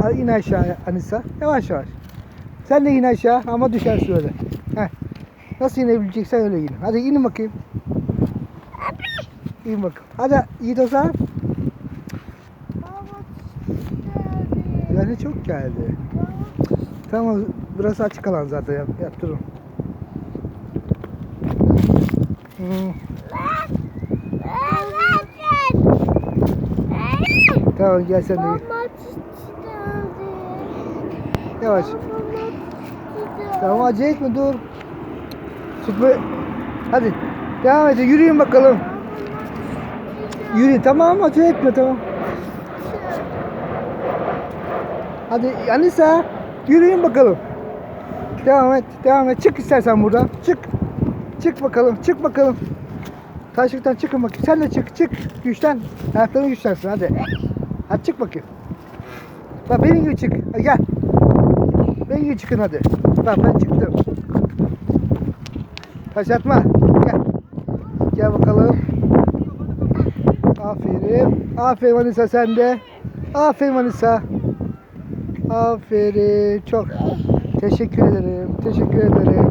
Hadi in aşağı Anisa. Yavaş yavaş. Sen de in aşağı ama düşersin öyle. Heh. Nasıl inebileceksen öyle in. Hadi in bakayım. İn bakalım. Hadi Yiğit Ozan. Yani çok geldi. Tamam burası açık alan zaten yap, yaptırırım. Hmm, tamam gel sen de. Yavaş. Tamam acele etme dur. Tutma. Hadi. Devam edin yürüyün bakalım. Yürüyün tamam acele etme tamam. Hadi Anisa yürüyün bakalım. Devam et devam et çık istersen buradan çık. Çık bakalım çık bakalım. Taşlıktan çıkın bakayım sen de çık çık güçlen. Ayakların güçlensin hadi. Hadi çık bakayım. Bak benim gibi çık. Gel. Gibi çıkın hadi. Bak ben çıktım. Taş atma. Gel. Gel bakalım. Aferin. Aferin Manisa sende. Aferin Manisa. Aferin. Çok. Teşekkür ederim. Teşekkür ederim.